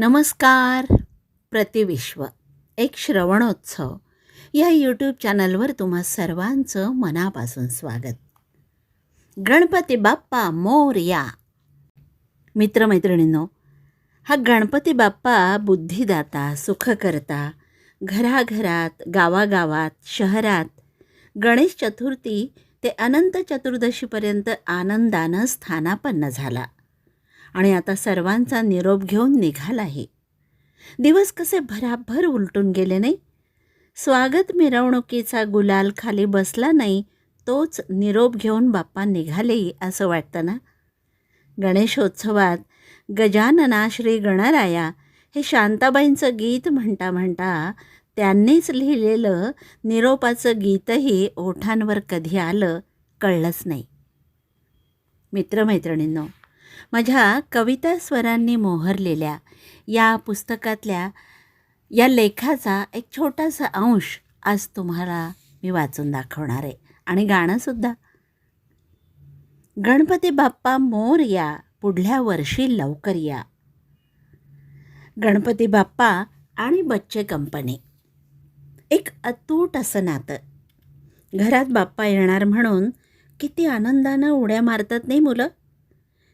नमस्कार प्रतिविश्व एक श्रवणोत्सव. या यूट्यूब चॅनलवर तुम्हा सर्वांचं मनापासून स्वागत. गणपती बाप्पा मोरया. मित्रमैत्रिणींनो हा गणपती बाप्पा बुद्धिदाता सुखकर्ता घराघरात गावागावात शहरात गणेश चतुर्थी ते अनंत चतुर्दशीपर्यंत आनंदानं स्थानापन्न झाला. आणि आता सर्वांचा निरोप घेऊन निघालाही. दिवस कसे भराभर उलटून गेले नाही? स्वागत मिरवणुकीचा गुलाल खाली बसला नाही तोच निरोप घेऊन बाप्पा निघाले असं वाटतं ना? गणेशोत्सवात गजानना श्री गणराया हे शांताबाईंचं गीत म्हणता म्हणता त्यांनीच लिहिलेलं निरोपाचं गीतही ओठांवर कधी आलं कळलंच नाही. मित्रमैत्रिणींनो माझ्या कविता स्वरांनी मोहरलेल्या या पुस्तकातल्या या लेखाचा एक छोटासा अंश आज तुम्हाला मी वाचून दाखवणार आहे. आणि गाणंसुद्धा गणपती बाप्पा मोर या पुढल्या वर्षी लवकर या. गणपती बाप्पा आणि बच्चे कंपनी. एक अतूट असं नातं. घरात बाप्पा येणार म्हणून किती आनंदानं उड्या मारतात नाही मुलं?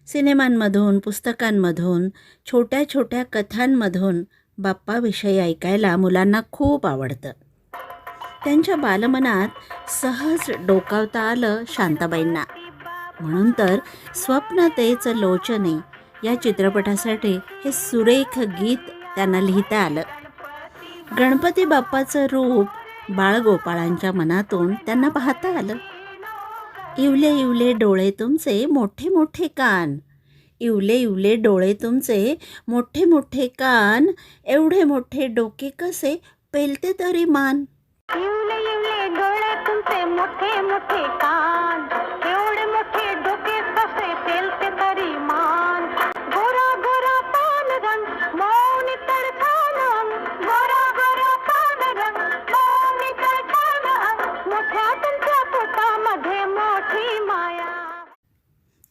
सिनेमांमधून पुस्तकांमधून छोट्या छोट्या कथांमधून बाप्पाविषयी ऐकायला मुलांना खूप आवडतं. त्यांच्या बालमनात सहज डोकावता आलं शांताबाईंना. म्हणून तर स्वप्नतेच लोचने या चित्रपटासाठी हे सुरेख गीत त्यांना लिहिता आलं. गणपती बाप्पाचं रूप बाळगोपाळांच्या मनातून त्यांना पाहता आलं. इवले इवले डोळे तुमचे मोठे मोठे कान. इवले इवले डोळे तुमचे मोठे मोठे कान. एवढे मोठे डोके कसे पेलते तरी मान. इवले इवले डोळे तुमचे मोठे मोठे कान. एवढे मोठे डोके कसे पेलते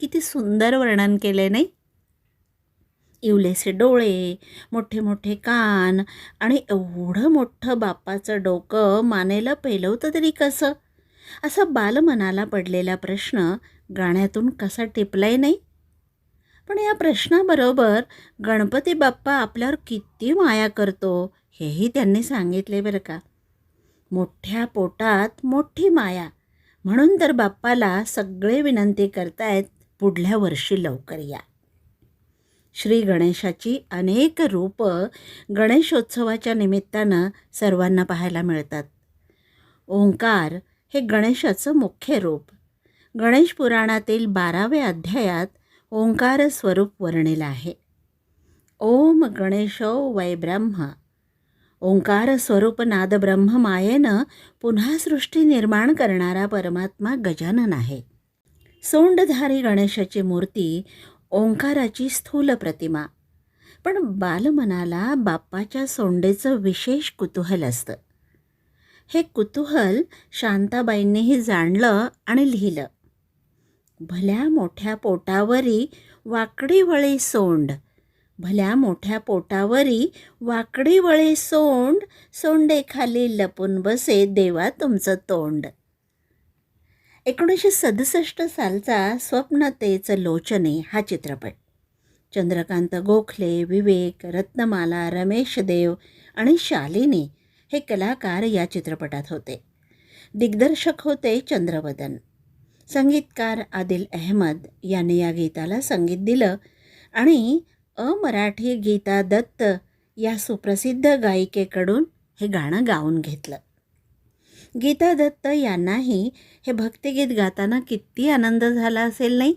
किती सुंदर वर्णन केले नाही? इवलेसे डोळे मोठे मोठे कान आणि एवढं मोठं बाप्पाचं डोकं मानेला पेलवतं तरी कसं? असा बालमनाला पडलेला प्रश्न गाण्यातून कसा टिपलाय नाही? पण या प्रश्नाबरोबर गणपती बाप्पा आपल्यावर किती माया करतो हेही त्यांनी सांगितले बरं का? मोठ्या पोटात मोठी माया. म्हणून तर बाप्पाला सगळे विनंती करतायत पुढल्या वर्षी लवकर या. श्री गणेशाची अनेक रूपं गणेशोत्सवाच्या निमित्तानं सर्वांना पाहायला मिळतात. ओंकार हे गणेशाचं मुख्य रूप. गणेश पुराणातील बाराव्या अध्यायात ओंकार स्वरूप वर्णिलं आहे. ओम गणेशो वै ब्रह्म. ओंकार स्वरूप नादब्रह्म मायेनं पुन्हा सृष्टी निर्माण करणारा परमात्मा गजानन आहे. सोंडधारी गणेशाची मूर्ती ओंकाराची स्थूल प्रतिमा. पण बालमनाला बाप्पाच्या सोंडेचं विशेष कुतूहल असतं. हे कुतूहल शांताबाईंनीही जाणलं आणि लिहिलं. भल्या मोठ्या पोटावरी वाकडीवळे सोंड भल्या मोठ्या पोटावरी वाकडीवळे सोंड सोंडेखाली लपून बसे देवा तुमचं तोंड. एकोणीसशे सदुसष्ट सालचा स्वप्नतेच लोचने हा चित्रपट. चंद्रकांत गोखले विवेक रत्नमाला रमेश देव आणि शालिनी हे कलाकार या चित्रपटात होते. दिग्दर्शक होते चंद्रवदन. संगीतकार आदिल अहमद यांनी या गीताला संगीत दिलं आणि अमराठी गीता दत्त या सुप्रसिद्ध गायिकेकडून हे गाणं गाऊन घेतलं. गीता दत्त यांनाही हे भक्तिगीत गाताना किती आनंद झाला असेल नाही?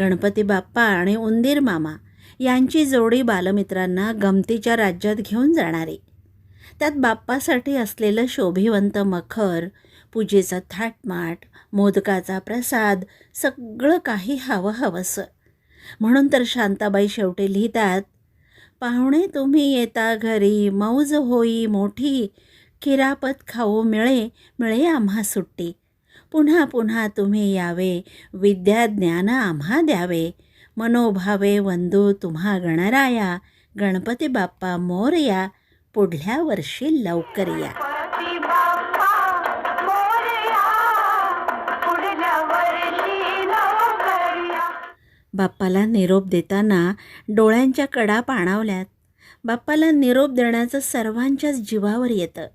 गणपती बाप्पा आणि उंदीर मामा यांची जोडी बालमित्रांना गमतीच्या राज्यात घेऊन जाणारी. त्यात बाप्पासाठी असलेलं शोभिवंत मखर पूजेचा थाटमाट मोदकाचा प्रसाद सगळं काही हवं हवंसं. म्हणून तर शांताबाई शेवटी लिहितात पाहुणे तुम्ही येता घरी मौज होई मोठी किरापत खाऊ मिळे मिळे आम्हा सुट्टी. पुन्हा पुन्हा तुम्ही यावे विद्या ज्ञान आम्हा द्यावे. मनोभावे वंदू तुम्हा गणराया गणपती बाप्पा मोरया पुढल्या वर्षी लवकर या. बाप्पाला निरोप देताना डोळ्यांच्या कडा पाणावल्यात. बाप्पाला निरोप देण्याचं सर्वांच्याच जीवावर येतं.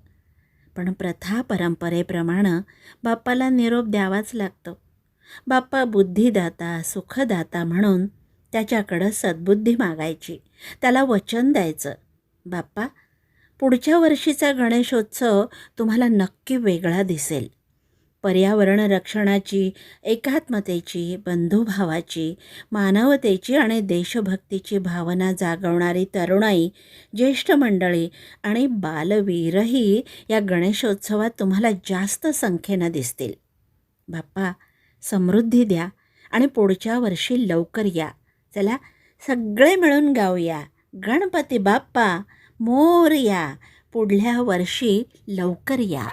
पण प्रथा परंपरेप्रमाणे बाप्पाला निरोप द्यावाच लागतो. बाप्पा बुद्धिदाता सुखदाता म्हणून त्याच्याकडं सद्बुद्धी मागायची. त्याला वचन द्यायचं. बाप्पा पुढच्या वर्षीचा गणेशोत्सव तुम्हाला नक्की वेगळा दिसेल. पर्यावरण रक्षणाची एकात्मतेची बंधुभावाची मानवतेची आणि देशभक्तीची भावना जागवणारी तरुणाई ज्येष्ठ मंडळी आणि बालवीरही या गणेशोत्सवात तुम्हाला जास्त संख्येनं दिसतील. बाप्पा समृद्धी द्या आणि पुढच्या वर्षी लवकर या. चला सगळे मिळून गाऊया. गणपती बाप्पा मोर या. पुढल्या वर्षी लवकर या.